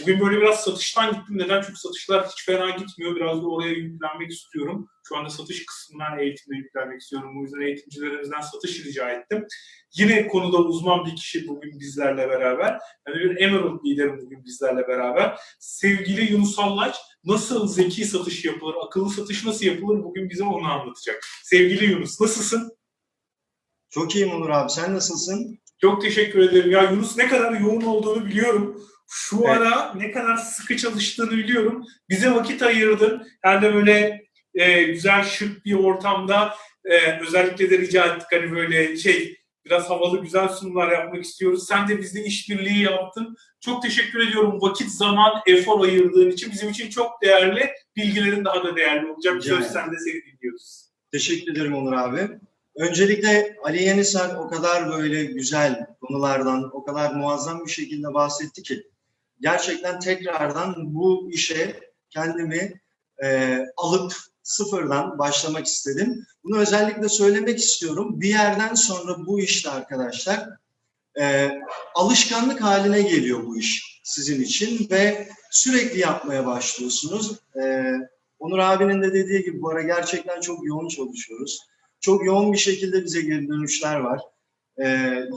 Bugün böyle biraz satıştan gittim. Neden? Çünkü satışlar hiç fena gitmiyor. Biraz da oraya yüklenmek istiyorum. Şu anda satış kısmından eğitimde yüklenmek istiyorum. O yüzden eğitimcilerimizden satış rica ettim. Yine konuda uzman bir kişi bugün bizlerle beraber. Yani bir Emerald liderim bugün bizlerle beraber. Sevgili Yunus Allaç nasıl zeki satış yapılır, akıllı satış nasıl yapılır bugün bize onu anlatacak. Sevgili Yunus nasılsın? Çok iyiyim Onur abi. Sen nasılsın? Çok teşekkür ederim. Ya Yunus ne kadar yoğun olduğunu biliyorum. Şu Evet. ara ne kadar sıkı çalıştığını biliyorum. Bize vakit ayırdın. Yani de böyle e, güzel şık bir ortamda e, özellikle de rica ettik hani böyle şey biraz havalı güzel sunumlar yapmak istiyoruz. Sen de bizle işbirliği yaptın. Çok teşekkür ediyorum. Vakit, zaman, efor ayırdığın için bizim için çok değerli. Bilgilerin daha da değerli olacak. Söz ederim. sen de seni dinliyoruz. Teşekkür ederim Onur abi. Öncelikle Ali Yenisar o kadar böyle güzel konulardan, o kadar muazzam bir şekilde bahsetti ki gerçekten tekrardan bu işe kendimi e, alıp sıfırdan başlamak istedim. Bunu özellikle söylemek istiyorum. Bir yerden sonra bu işte arkadaşlar e, alışkanlık haline geliyor bu iş sizin için ve sürekli yapmaya başlıyorsunuz. E, Onur abinin de dediği gibi bu ara gerçekten çok yoğun çalışıyoruz. Çok yoğun bir şekilde bize geri dönüşler var. Ee,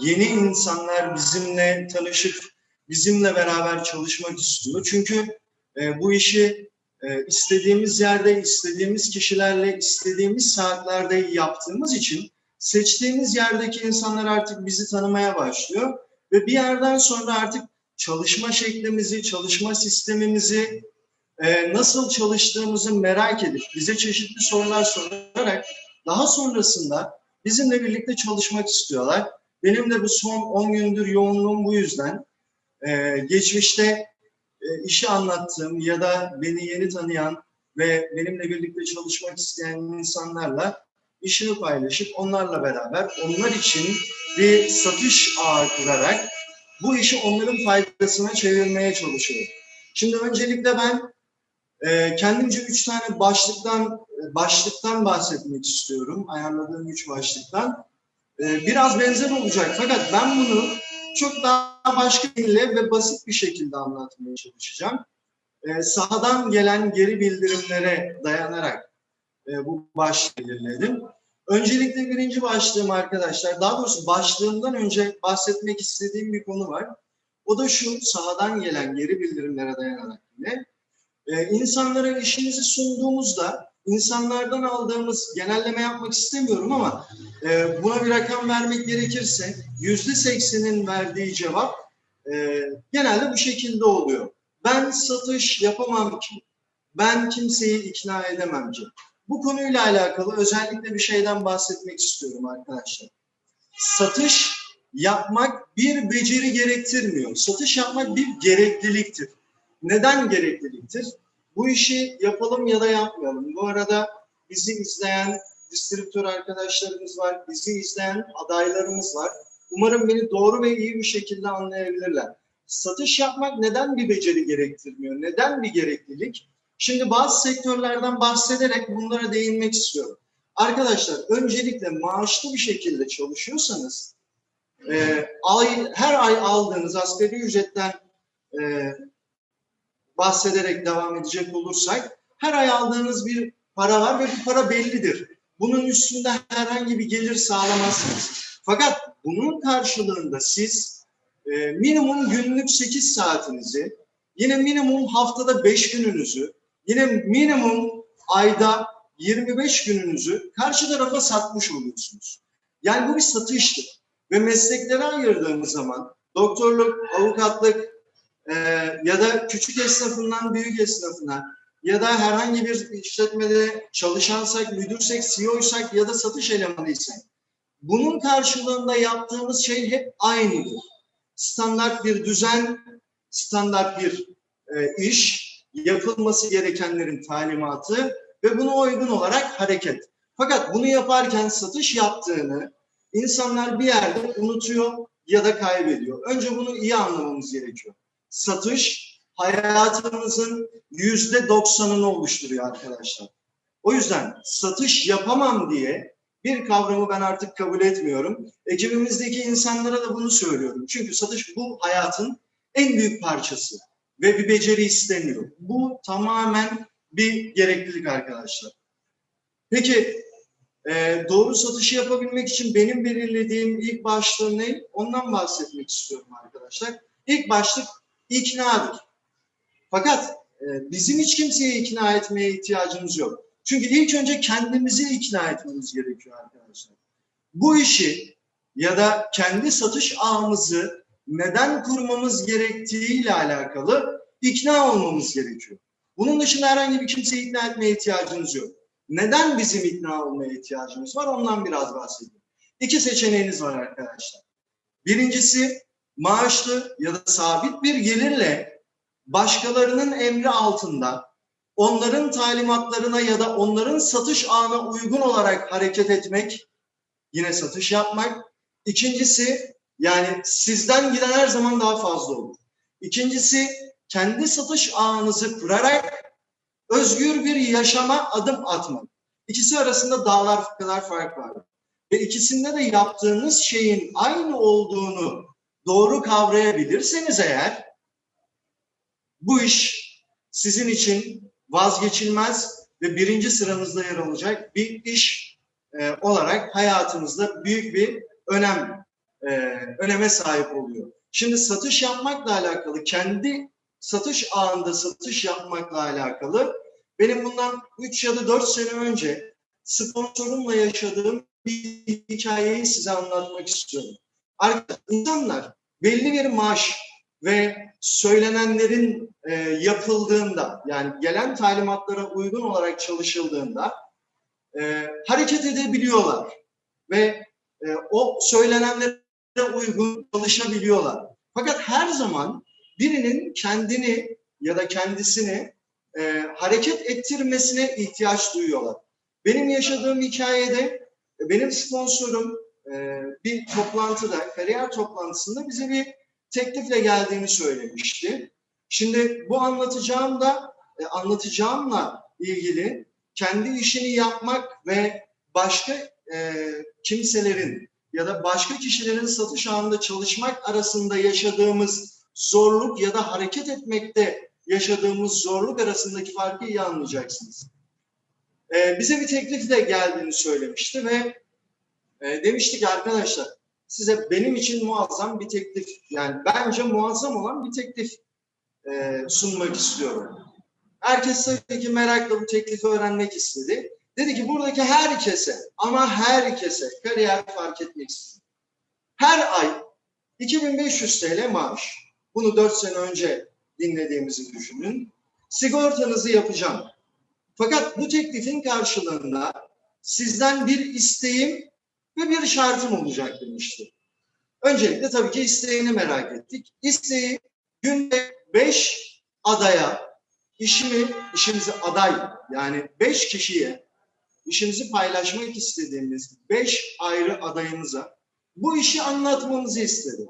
yeni insanlar bizimle tanışıp bizimle beraber çalışmak istiyor. Çünkü e, bu işi e, istediğimiz yerde, istediğimiz kişilerle, istediğimiz saatlerde yaptığımız için seçtiğimiz yerdeki insanlar artık bizi tanımaya başlıyor ve bir yerden sonra artık çalışma şeklimizi, çalışma sistemimizi, e, nasıl çalıştığımızı merak edip bize çeşitli sorular sorarak daha sonrasında bizimle birlikte çalışmak istiyorlar. Benim de bu son 10 gündür yoğunluğum bu yüzden. E, geçmişte e, işi anlattığım ya da beni yeni tanıyan ve benimle birlikte çalışmak isteyen insanlarla işimi paylaşıp onlarla beraber onlar için bir satış ağı kurarak bu işi onların faydasına çevirmeye çalışıyorum. Şimdi öncelikle ben e, kendimce üç tane başlıktan başlıktan bahsetmek istiyorum. Ayarladığım üç başlıktan. E, biraz benzer olacak fakat ben bunu çok daha başka dille ve basit bir şekilde anlatmaya çalışacağım. E, sahadan gelen geri bildirimlere dayanarak e, bu başlığı belirledim. Öncelikle birinci başlığım arkadaşlar, daha doğrusu başlığımdan önce bahsetmek istediğim bir konu var. O da şu, sahadan gelen geri bildirimlere dayanarak yine. Ee, insanlara işimizi sunduğumuzda insanlardan aldığımız genelleme yapmak istemiyorum ama e, buna bir rakam vermek gerekirse yüzde seksenin verdiği cevap e, genelde bu şekilde oluyor. Ben satış yapamam ki. Ben kimseyi ikna edemem ki. Bu konuyla alakalı özellikle bir şeyden bahsetmek istiyorum arkadaşlar. Satış yapmak bir beceri gerektirmiyor. Satış yapmak bir gerekliliktir. Neden gerekliliktir? Bu işi yapalım ya da yapmayalım. Bu arada bizi izleyen distribütör arkadaşlarımız var, bizi izleyen adaylarımız var. Umarım beni doğru ve iyi bir şekilde anlayabilirler. Satış yapmak neden bir beceri gerektirmiyor? Neden bir gereklilik? Şimdi bazı sektörlerden bahsederek bunlara değinmek istiyorum. Arkadaşlar öncelikle maaşlı bir şekilde çalışıyorsanız e, ay, her ay aldığınız asgari ücretten e, bahsederek devam edecek olursak her ay aldığınız bir para var ve bu para bellidir. Bunun üstünde herhangi bir gelir sağlamazsınız. Fakat bunun karşılığında siz e, minimum günlük 8 saatinizi, yine minimum haftada 5 gününüzü, yine minimum ayda 25 gününüzü karşı tarafa satmış oluyorsunuz. Yani bu bir satıştır. Ve mesleklere ayırdığımız zaman doktorluk, avukatlık, ee, ya da küçük esnafından büyük esnafına ya da herhangi bir işletmede çalışansak, müdürsek, CEO'ysak ya da satış elemanıysak bunun karşılığında yaptığımız şey hep aynıdır. Standart bir düzen, standart bir e, iş, yapılması gerekenlerin talimatı ve buna uygun olarak hareket. Fakat bunu yaparken satış yaptığını insanlar bir yerde unutuyor ya da kaybediyor. Önce bunu iyi anlamamız gerekiyor satış hayatımızın yüzde doksanını oluşturuyor arkadaşlar. O yüzden satış yapamam diye bir kavramı ben artık kabul etmiyorum. Ekibimizdeki insanlara da bunu söylüyorum. Çünkü satış bu hayatın en büyük parçası. ve bir beceri istemiyor. Bu tamamen bir gereklilik arkadaşlar. Peki e, doğru satışı yapabilmek için benim belirlediğim ilk başlığım ne? Ondan bahsetmek istiyorum arkadaşlar. İlk başlık iknadır. Fakat e, bizim hiç kimseyi ikna etmeye ihtiyacımız yok. Çünkü ilk önce kendimizi ikna etmemiz gerekiyor arkadaşlar. Bu işi ya da kendi satış ağımızı neden kurmamız gerektiğiyle alakalı ikna olmamız gerekiyor. Bunun dışında herhangi bir kimseyi ikna etmeye ihtiyacımız yok. Neden bizim ikna olmaya ihtiyacımız var? Ondan biraz bahsedeyim. İki seçeneğiniz var arkadaşlar. Birincisi maaşlı ya da sabit bir gelirle başkalarının emri altında onların talimatlarına ya da onların satış ağına uygun olarak hareket etmek, yine satış yapmak. İkincisi yani sizden giden her zaman daha fazla olur. İkincisi kendi satış ağınızı kurarak özgür bir yaşama adım atmak. İkisi arasında dağlar kadar fark var. Ve ikisinde de yaptığınız şeyin aynı olduğunu doğru kavrayabilirseniz eğer bu iş sizin için vazgeçilmez ve birinci sıranızda yer alacak bir iş e, olarak hayatınızda büyük bir önem e, öneme sahip oluyor. Şimdi satış yapmakla alakalı, kendi satış ağında satış yapmakla alakalı benim bundan 3 ya da 4 sene önce sponsorumla yaşadığım bir hikayeyi size anlatmak istiyorum. Arkadaşlar insanlar belli bir maaş ve söylenenlerin e, yapıldığında yani gelen talimatlara uygun olarak çalışıldığında e, hareket edebiliyorlar ve e, o söylenenlere uygun çalışabiliyorlar. Fakat her zaman birinin kendini ya da kendisini e, hareket ettirmesine ihtiyaç duyuyorlar. Benim yaşadığım hikayede e, benim sponsorum bir toplantıda, kariyer toplantısında bize bir teklifle geldiğini söylemişti. Şimdi bu anlatacağım da e, anlatacağımla ilgili kendi işini yapmak ve başka e, kimselerin ya da başka kişilerin satış ağında çalışmak arasında yaşadığımız zorluk ya da hareket etmekte yaşadığımız zorluk arasındaki farkı iyi anlayacaksınız. Ee, bize bir teklifle geldiğini söylemişti ve e, demişti ki arkadaşlar size benim için muazzam bir teklif yani bence muazzam olan bir teklif e, sunmak istiyorum. Herkes tabii ki merakla bu teklifi öğrenmek istedi. Dedi ki buradaki herkese ama herkese kariyer fark etmeksizin. Her ay 2500 TL maaş. Bunu 4 sene önce dinlediğimizi düşünün. Sigortanızı yapacağım. Fakat bu teklifin karşılığında sizden bir isteğim ve bir şartım olacak demişti. Öncelikle tabii ki isteğini merak ettik. İsteği günde 5 adaya işimi, işimizi aday yani 5 kişiye işimizi paylaşmak istediğimiz 5 ayrı adayımıza bu işi anlatmamızı istedi.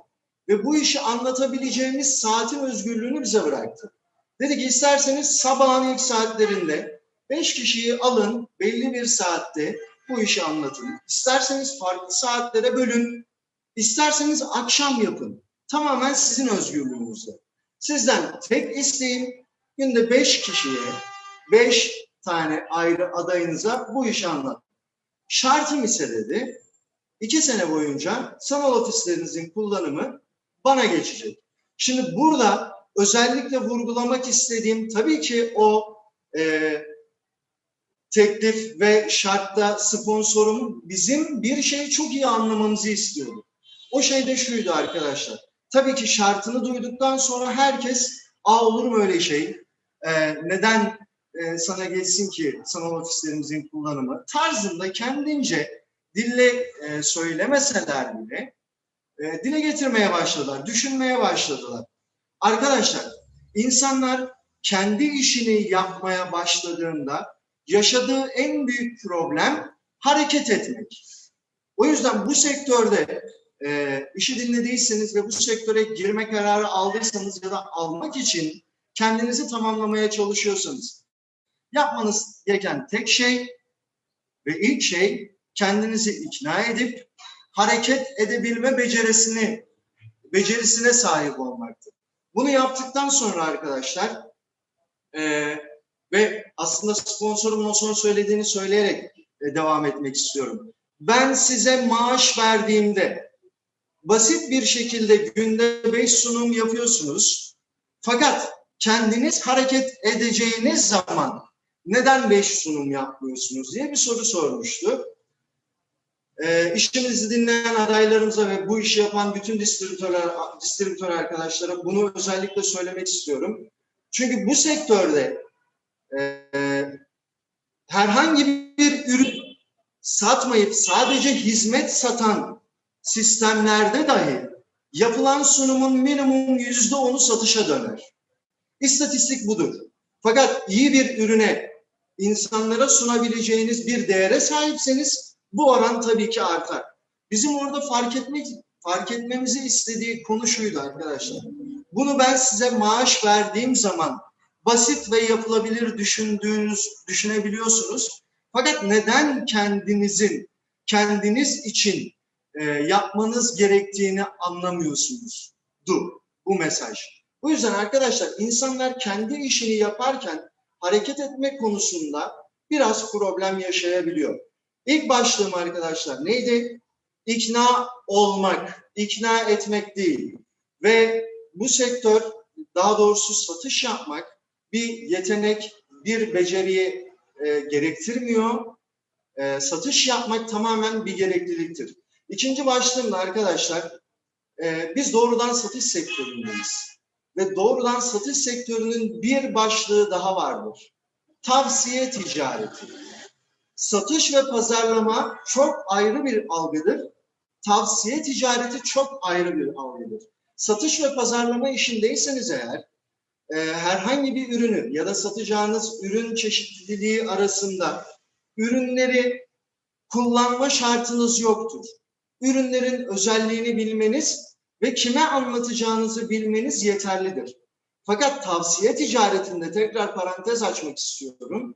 Ve bu işi anlatabileceğimiz saatin özgürlüğünü bize bıraktı. Dedi ki isterseniz sabahın ilk saatlerinde 5 kişiyi alın belli bir saatte bu işi anlatın. İsterseniz farklı saatlere bölün. İsterseniz akşam yapın. Tamamen sizin özgürlüğünüzde. Sizden tek isteğim günde 5 kişiye, 5 tane ayrı adayınıza bu işi anlat. Şartım ise dedi, iki sene boyunca sanal ofislerinizin kullanımı bana geçecek. Şimdi burada özellikle vurgulamak istediğim tabii ki o e, teklif ve şartta sponsorum bizim bir şeyi çok iyi anlamamızı istiyordu. O şey de şuydu arkadaşlar. Tabii ki şartını duyduktan sonra herkes aa olur mu öyle şey? Ee, neden e, sana geçsin ki sanal ofislerimizin kullanımı? Tarzında kendince dille e, söylemeseler bile e, dile getirmeye başladılar, düşünmeye başladılar. Arkadaşlar, insanlar kendi işini yapmaya başladığında yaşadığı en büyük problem hareket etmek. O yüzden bu sektörde e, işi dinlediyseniz ve bu sektöre girme kararı aldıysanız ya da almak için kendinizi tamamlamaya çalışıyorsanız yapmanız gereken tek şey ve ilk şey kendinizi ikna edip hareket edebilme becerisini becerisine sahip olmaktır. Bunu yaptıktan sonra arkadaşlar e, ve aslında sponsorumun o son söylediğini söyleyerek e, devam etmek istiyorum. Ben size maaş verdiğimde basit bir şekilde günde 5 sunum yapıyorsunuz. Fakat kendiniz hareket edeceğiniz zaman neden 5 sunum yapmıyorsunuz diye bir soru sormuştu. E, işimizi dinleyen adaylarımıza ve bu işi yapan bütün distribütörler, distribütör arkadaşlara bunu özellikle söylemek istiyorum. Çünkü bu sektörde e, herhangi bir ürün satmayıp sadece hizmet satan sistemlerde dahi yapılan sunumun minimum yüzde onu satışa döner. İstatistik budur. Fakat iyi bir ürüne insanlara sunabileceğiniz bir değere sahipseniz bu oran tabii ki artar. Bizim orada fark etmek fark etmemizi istediği konu şuydu arkadaşlar. Bunu ben size maaş verdiğim zaman basit ve yapılabilir düşündüğünüz düşünebiliyorsunuz. Fakat neden kendinizin kendiniz için e, yapmanız gerektiğini anlamıyorsunuz. Du bu mesaj. Bu yüzden arkadaşlar insanlar kendi işini yaparken hareket etme konusunda biraz problem yaşayabiliyor. İlk başlığım arkadaşlar neydi? İkna olmak, ikna etmek değil. Ve bu sektör daha doğrusu satış yapmak bir yetenek, bir beceriyi e, gerektirmiyor. E, satış yapmak tamamen bir gerekliliktir. İkinci başlığımda arkadaşlar e, biz doğrudan satış sektöründeyiz. Ve doğrudan satış sektörünün bir başlığı daha vardır. Tavsiye ticareti. Satış ve pazarlama çok ayrı bir algıdır. Tavsiye ticareti çok ayrı bir algıdır. Satış ve pazarlama işindeyseniz eğer e, herhangi bir ürünü ya da satacağınız ürün çeşitliliği arasında ürünleri kullanma şartınız yoktur. Ürünlerin özelliğini bilmeniz ve kime anlatacağınızı bilmeniz yeterlidir. Fakat tavsiye ticaretinde tekrar parantez açmak istiyorum.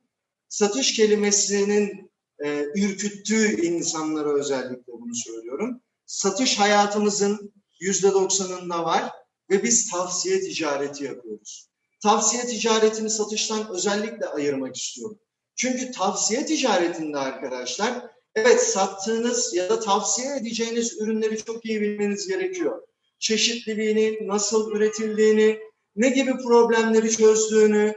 Satış kelimesinin e, ürküttüğü insanlara özellikle bunu söylüyorum. Satış hayatımızın yüzde doksanında var ve biz tavsiye ticareti yapıyoruz. Tavsiye ticaretini satıştan özellikle ayırmak istiyorum. Çünkü tavsiye ticaretinde arkadaşlar evet sattığınız ya da tavsiye edeceğiniz ürünleri çok iyi bilmeniz gerekiyor. Çeşitliliğini, nasıl üretildiğini, ne gibi problemleri çözdüğünü,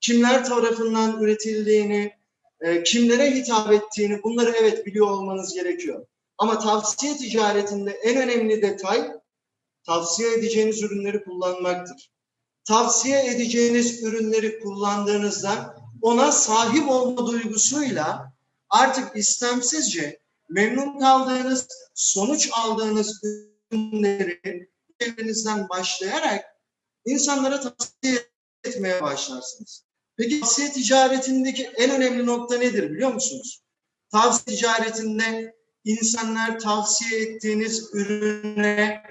kimler tarafından üretildiğini, e, kimlere hitap ettiğini bunları evet biliyor olmanız gerekiyor. Ama tavsiye ticaretinde en önemli detay tavsiye edeceğiniz ürünleri kullanmaktır. Tavsiye edeceğiniz ürünleri kullandığınızda ona sahip olma duygusuyla artık istemsizce memnun kaldığınız, sonuç aldığınız ürünleri çevrenizden başlayarak insanlara tavsiye etmeye başlarsınız. Peki tavsiye ticaretindeki en önemli nokta nedir biliyor musunuz? Tavsiye ticaretinde insanlar tavsiye ettiğiniz ürüne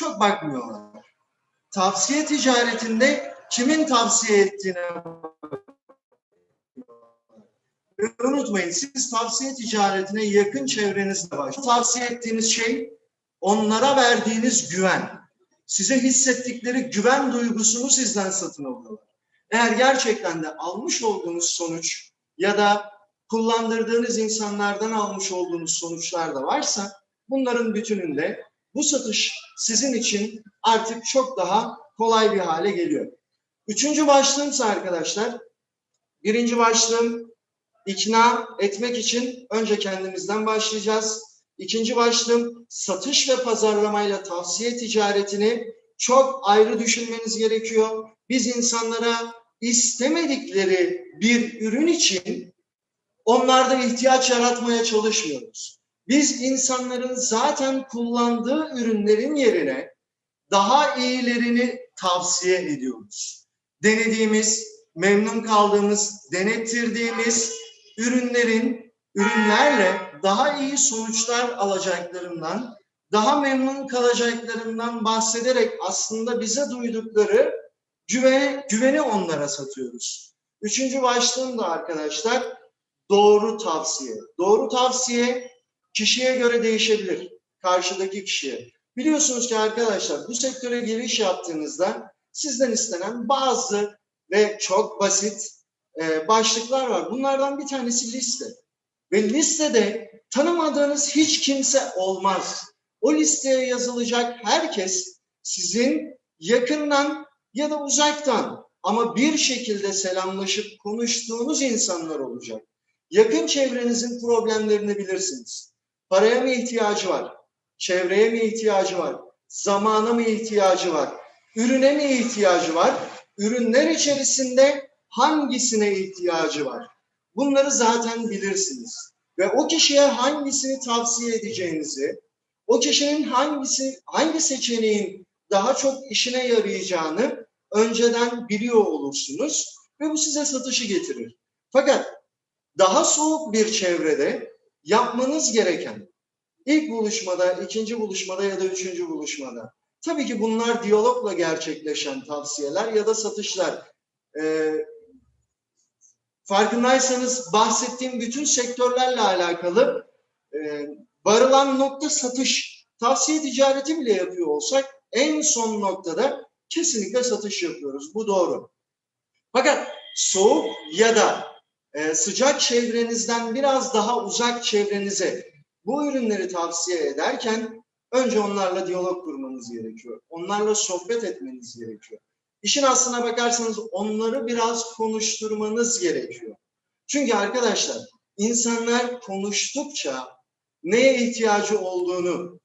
çok bakmıyorlar. Tavsiye ticaretinde kimin tavsiye ettiğine unutmayın siz tavsiye ticaretine yakın çevrenizde var. Tavsiye ettiğiniz şey onlara verdiğiniz güven. Size hissettikleri güven duygusunu sizden satın alıyorlar. Eğer gerçekten de almış olduğunuz sonuç ya da kullandırdığınız insanlardan almış olduğunuz sonuçlar da varsa bunların bütününde bu satış sizin için artık çok daha kolay bir hale geliyor. Üçüncü başlığımsa arkadaşlar, birinci başlığım ikna etmek için önce kendimizden başlayacağız. İkinci başlığım satış ve pazarlamayla tavsiye ticaretini çok ayrı düşünmeniz gerekiyor. Biz insanlara istemedikleri bir ürün için onlarda ihtiyaç yaratmaya çalışmıyoruz. Biz insanların zaten kullandığı ürünlerin yerine daha iyilerini tavsiye ediyoruz. Denediğimiz, memnun kaldığımız, denettirdiğimiz ürünlerin ürünlerle daha iyi sonuçlar alacaklarından, daha memnun kalacaklarından bahsederek aslında bize duydukları güveni, güveni onlara satıyoruz. Üçüncü başlığım da arkadaşlar doğru tavsiye. Doğru tavsiye kişiye göre değişebilir. Karşıdaki kişiye. Biliyorsunuz ki arkadaşlar bu sektöre giriş yaptığınızda sizden istenen bazı ve çok basit e, başlıklar var. Bunlardan bir tanesi liste. Ve listede tanımadığınız hiç kimse olmaz. O listeye yazılacak herkes sizin yakından ya da uzaktan ama bir şekilde selamlaşıp konuştuğunuz insanlar olacak. Yakın çevrenizin problemlerini bilirsiniz. Paraya mı ihtiyacı var? Çevreye mi ihtiyacı var? Zamana mı ihtiyacı var? Ürüne mi ihtiyacı var? Ürünler içerisinde hangisine ihtiyacı var? Bunları zaten bilirsiniz. Ve o kişiye hangisini tavsiye edeceğinizi, o kişinin hangisi hangi seçeneğin daha çok işine yarayacağını önceden biliyor olursunuz ve bu size satışı getirir. Fakat daha soğuk bir çevrede yapmanız gereken ilk buluşmada, ikinci buluşmada ya da üçüncü buluşmada. Tabii ki bunlar diyalogla gerçekleşen tavsiyeler ya da satışlar. Ee, farkındaysanız bahsettiğim bütün sektörlerle alakalı e, varılan nokta satış. Tavsiye ticareti bile yapıyor olsak en son noktada kesinlikle satış yapıyoruz. Bu doğru. Fakat soğuk ya da e, sıcak çevrenizden biraz daha uzak çevrenize bu ürünleri tavsiye ederken önce onlarla diyalog kurmanız gerekiyor. Onlarla sohbet etmeniz gerekiyor. İşin aslına bakarsanız onları biraz konuşturmanız gerekiyor. Çünkü arkadaşlar insanlar konuştukça neye ihtiyacı olduğunu,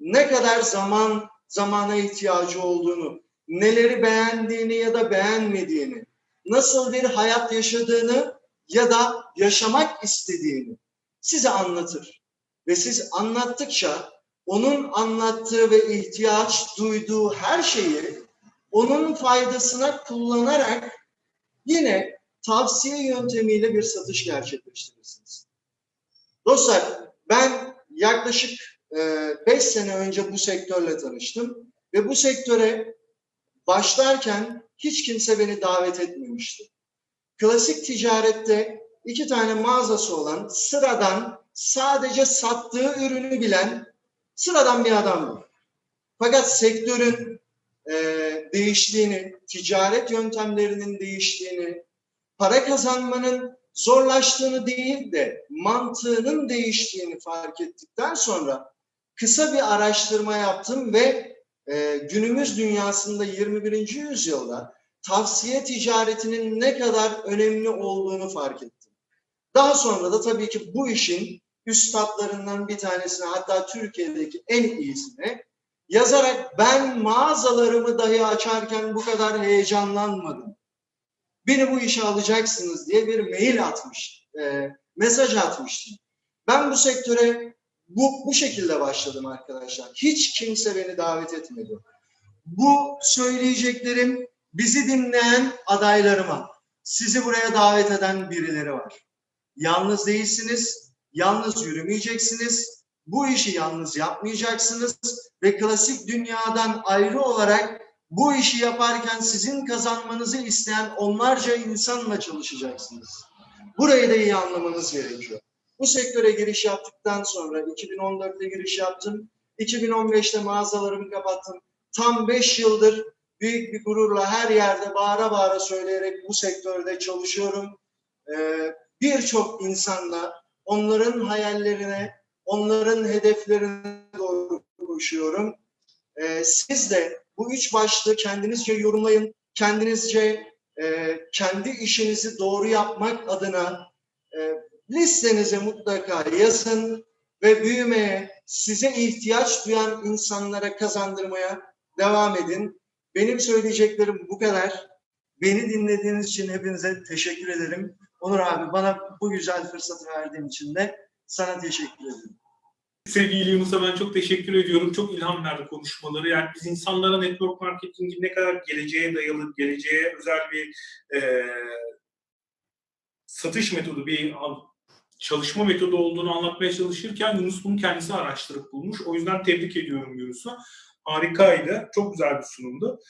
ne kadar zaman zamana ihtiyacı olduğunu, neleri beğendiğini ya da beğenmediğini, nasıl bir hayat yaşadığını ya da yaşamak istediğini size anlatır. Ve siz anlattıkça onun anlattığı ve ihtiyaç duyduğu her şeyi onun faydasına kullanarak yine tavsiye yöntemiyle bir satış gerçekleştirirsiniz. Dostlar ben yaklaşık 5 sene önce bu sektörle tanıştım ve bu sektöre başlarken hiç kimse beni davet etmemişti. Klasik ticarette iki tane mağazası olan sıradan sadece sattığı ürünü bilen sıradan bir adamdı. Fakat sektörün e, değiştiğini, ticaret yöntemlerinin değiştiğini, para kazanmanın zorlaştığını değil de mantığının değiştiğini fark ettikten sonra kısa bir araştırma yaptım ve e, günümüz dünyasında 21. yüzyılda tavsiye ticaretinin ne kadar önemli olduğunu fark ettim. Daha sonra da tabii ki bu işin üstadlarından bir tanesine hatta Türkiye'deki en iyisine yazarak ben mağazalarımı dahi açarken bu kadar heyecanlanmadım. Beni bu işe alacaksınız diye bir mail atmış, e, mesaj atmıştım. Ben bu sektöre bu, bu şekilde başladım arkadaşlar. Hiç kimse beni davet etmedi. Bu söyleyeceklerim bizi dinleyen adaylarıma, sizi buraya davet eden birileri var. Yalnız değilsiniz, yalnız yürümeyeceksiniz, bu işi yalnız yapmayacaksınız ve klasik dünyadan ayrı olarak bu işi yaparken sizin kazanmanızı isteyen onlarca insanla çalışacaksınız. Burayı da iyi anlamanız gerekiyor. Bu sektöre giriş yaptıktan sonra 2014'te giriş yaptım. 2015'te mağazalarımı kapattım. Tam 5 yıldır büyük bir gururla her yerde bağıra bağıra söyleyerek bu sektörde çalışıyorum. Ee, Birçok insanla onların hayallerine, onların hedeflerine doğru koşuyorum. Ee, siz de bu üç başlığı kendinizce yorumlayın. Kendinizce e, kendi işinizi doğru yapmak adına e, listenize mutlaka yazın ve büyümeye, size ihtiyaç duyan insanlara kazandırmaya devam edin. Benim söyleyeceklerim bu kadar. Beni dinlediğiniz için hepinize teşekkür ederim. Onur abi bana bu güzel fırsatı verdiğin için de sana teşekkür ederim. Sevgili Yunus'a ben çok teşekkür ediyorum. Çok ilham verdi konuşmaları. Yani biz insanlara network marketingin ne kadar geleceğe dayalı, geleceğe özel bir e, satış metodu, bir çalışma metodu olduğunu anlatmaya çalışırken Yunus bunu kendisi araştırıp bulmuş. O yüzden tebrik ediyorum Yunus'u. Harikaydı. Çok güzel bir sunumdu.